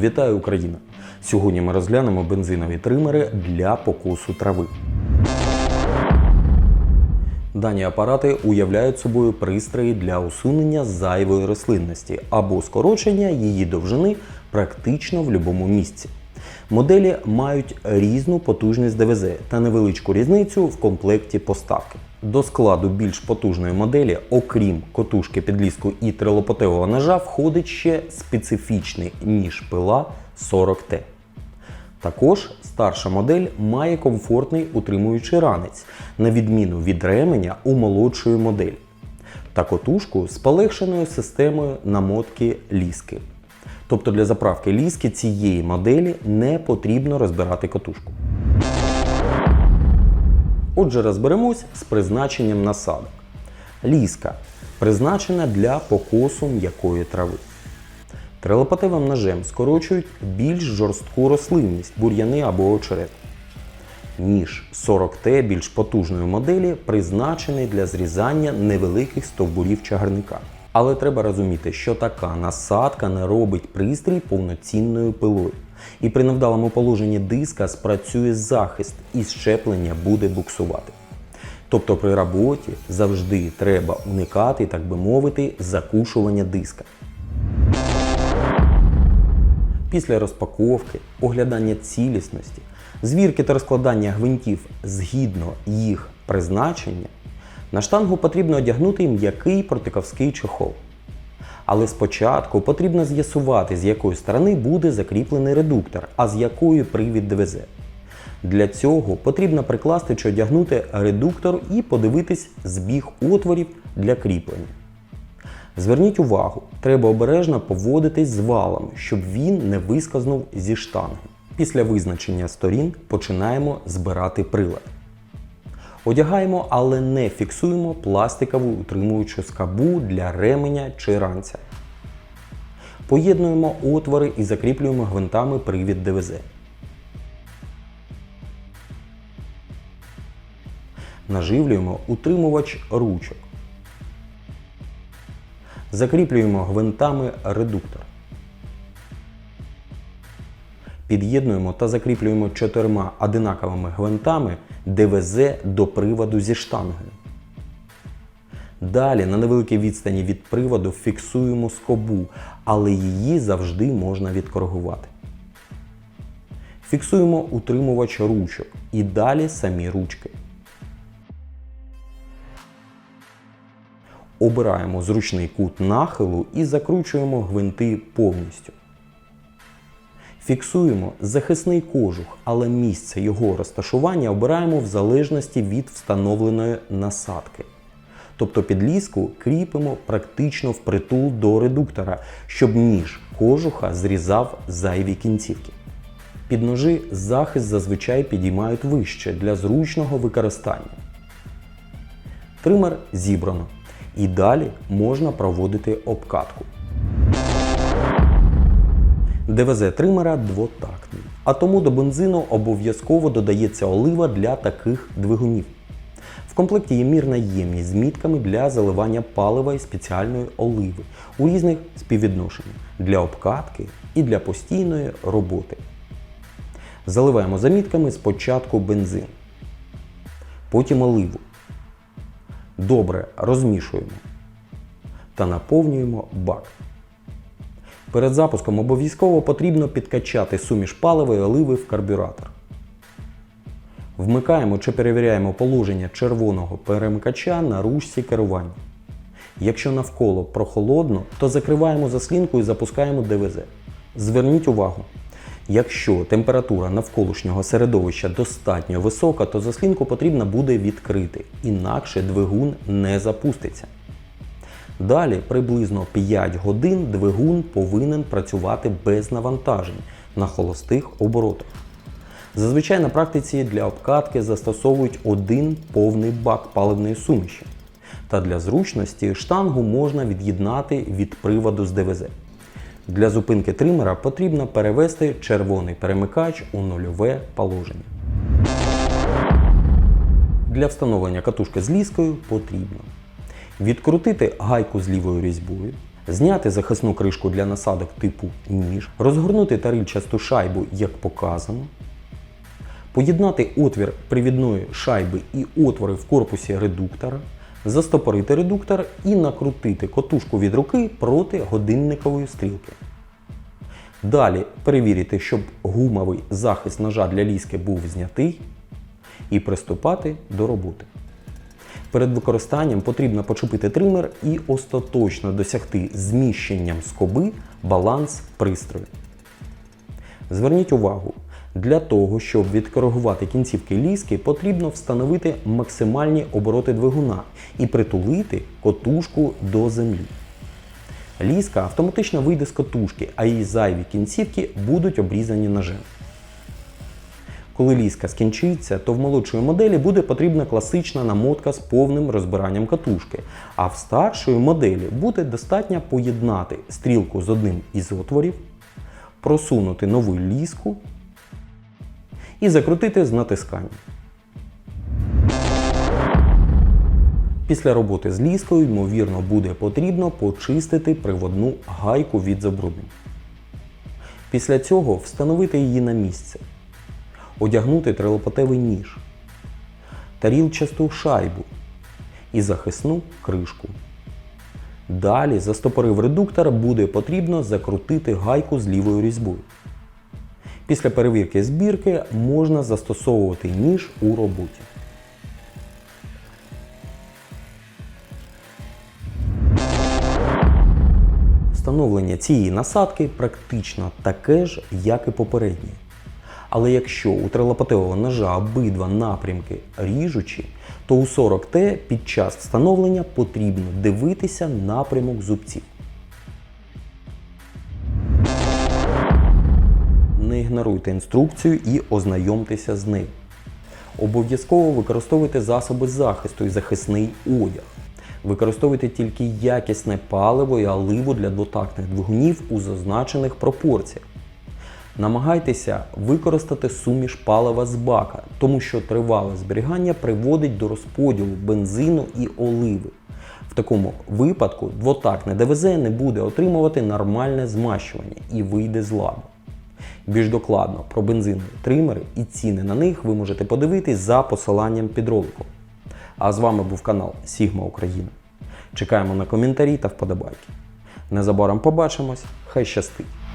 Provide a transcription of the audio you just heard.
Вітаю Україна! Сьогодні ми розглянемо бензинові тримери для покосу трави. Дані апарати уявляють собою пристрої для усунення зайвої рослинності або скорочення її довжини практично в будь-якому місці. Моделі мають різну потужність ДВЗ та невеличку різницю в комплекті поставки. До складу більш потужної моделі, окрім котушки підліску і трилопотевого ножа, входить ще специфічний ніж пила 40T. Також старша модель має комфортний утримуючий ранець, на відміну від ременя у молодшої моделі, та котушку з полегшеною системою намотки ліски. Тобто для заправки ліски цієї моделі не потрібно розбирати котушку. Отже, розберемось з призначенням насадок. Ліска призначена для покосу м'якої трави. Трилопативим ножем скорочують більш жорстку рослинність, бур'яни або очерет. Ніж 40Т більш потужної моделі призначений для зрізання невеликих стовбурів чагарника. Але треба розуміти, що така насадка не робить пристрій повноцінною пилою. І при невдалому положенні диска спрацює захист і щеплення буде буксувати. Тобто при роботі завжди треба уникати, так би мовити, закушування диска. Після розпаковки, оглядання цілісності, звірки та розкладання гвинтів згідно їх призначення, на штангу потрібно одягнути м'який протиковський чохол. Але спочатку потрібно з'ясувати, з якої сторони буде закріплений редуктор, а з якої привід ДВЗ. Для цього потрібно прикласти чи одягнути редуктор і подивитись збіг отворів для кріплення. Зверніть увагу, треба обережно поводитись з валом, щоб він не вискознув зі штанги. Після визначення сторін починаємо збирати прилад. Одягаємо, але не фіксуємо пластикову утримуючу скабу для ременя чи ранця. Поєднуємо отвори і закріплюємо гвинтами привід ДВЗ. Наживлюємо утримувач ручок. Закріплюємо гвинтами редуктор. Під'єднуємо та закріплюємо чотирма одинаковими гвинтами ДВЗ до приводу зі штангою. Далі на невеликій відстані від приводу фіксуємо скобу, але її завжди можна відкоригувати. Фіксуємо утримувач ручок і далі самі ручки. Обираємо зручний кут нахилу і закручуємо гвинти повністю. Фіксуємо захисний кожух, але місце його розташування обираємо в залежності від встановленої насадки. Тобто підліску кріпимо практично впритул до редуктора, щоб ніж кожуха зрізав зайві кінцівки. Під ножи захист зазвичай підіймають вище для зручного використання. Тример зібрано. І далі можна проводити обкатку. ДВЗ тримера двотактний, а тому до бензину обов'язково додається олива для таких двигунів. В комплекті є мірна ємність з мітками для заливання палива і спеціальної оливи у різних співвідношеннях для обкатки і для постійної роботи. Заливаємо за мітками спочатку бензин, потім оливу. Добре розмішуємо та наповнюємо бак. Перед запуском обов'язково потрібно підкачати суміш палива і оливи в карбюратор. Вмикаємо чи перевіряємо положення червоного перемикача на ручці керування. Якщо навколо прохолодно, то закриваємо заслінку і запускаємо ДВЗ. Зверніть увагу, якщо температура навколишнього середовища достатньо висока, то заслінку потрібно буде відкрити, інакше двигун не запуститься. Далі приблизно 5 годин двигун повинен працювати без навантажень на холостих оборотах. Зазвичай на практиці для обкатки застосовують один повний бак паливної суміші. Та для зручності штангу можна від'єднати від приводу з ДВЗ. Для зупинки тримера потрібно перевести червоний перемикач у нульове положення. Для встановлення катушки з ліскою потрібно відкрутити гайку з лівою різьбою, Зняти захисну кришку для насадок типу ніж, розгорнути тарильчасту шайбу, як показано, поєднати отвір привідної шайби і отвори в корпусі редуктора, застопорити редуктор і накрутити котушку від руки проти годинникової стрілки. Далі перевірити, щоб гумовий захист ножа для ліски був знятий, і приступати до роботи. Перед використанням потрібно почепити тример і остаточно досягти зміщенням скоби баланс пристрою. Зверніть увагу, для того, щоб відкоригувати кінцівки ліски, потрібно встановити максимальні обороти двигуна і притулити котушку до землі. Ліска автоматично вийде з котушки, а її зайві кінцівки будуть обрізані ножем. Коли ліска скінчиться, то в молодшої моделі буде потрібна класична намотка з повним розбиранням катушки, а в старшої моделі буде достатньо поєднати стрілку з одним із отворів, просунути нову ліску і закрутити з натисканням. Після роботи з ліскою, ймовірно, буде потрібно почистити приводну гайку від забруднень. Після цього встановити її на місце, одягнути трилопатевий ніж, тарілчасту шайбу і захисну кришку. Далі, застопорив редуктор, буде потрібно закрутити гайку з лівою різьбою. Після перевірки збірки можна застосовувати ніж у роботі. Встановлення цієї насадки практично таке ж, як і попереднє. Але якщо у трилопатевого ножа обидва напрямки ріжучі, то у 40Т під час встановлення потрібно дивитися напрямок зубців. Не ігноруйте інструкцію і ознайомтеся з нею. Обов'язково використовуйте засоби захисту і захисний одяг. Використовуйте тільки якісне паливо і оливу для двотактних двигунів у зазначених пропорціях. Намагайтеся використати суміш палива з бака, тому що тривале зберігання приводить до розподілу бензину і оливи. В такому випадку двотактне ДВЗ не буде отримувати нормальне змащування і вийде з ладу. Більш докладно про бензинові тримери і ціни на них ви можете подивитись за посиланням під роликом. А з вами був канал Сігма Україна. Чекаємо на коментарі та вподобайки. Незабаром побачимось, хай щастить!